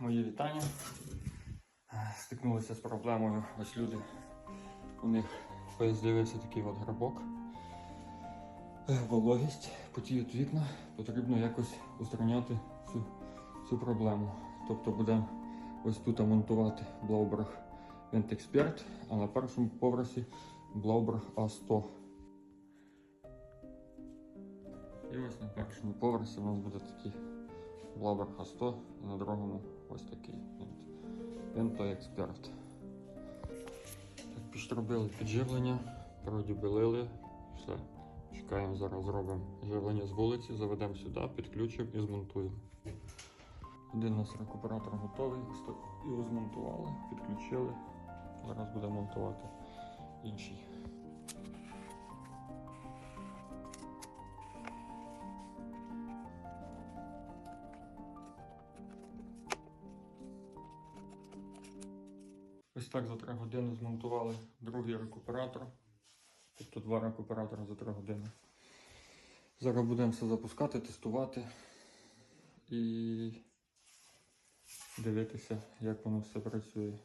мої вітання. Стикнулися з проблемою. Ось люди. У них з'явився такий от грибок. Е, Вологість, потіють вікна, потрібно якось устраняти цю, цю проблему. Тобто будемо ось тут монтувати Vent Expert, а на першому поверсі Blauberg A100. І ось на першому поверсі у нас буде такий Blauberg A100, і на другому ось такий Vento Expert. Так, підробили підживлення, продюбелили, все. Чекаємо, зараз зробимо живлення з вулиці, заведемо сюди, підключимо і змонтуємо. Один у рекуператор готовий, його змонтували, підключили. Зараз будемо монтувати інший. Ось так за 3 години змонтували другий рекуператор. Тобто два рекуператори за 3 години. Зараз будемо все запускати, тестувати і дивитися, як воно все працює.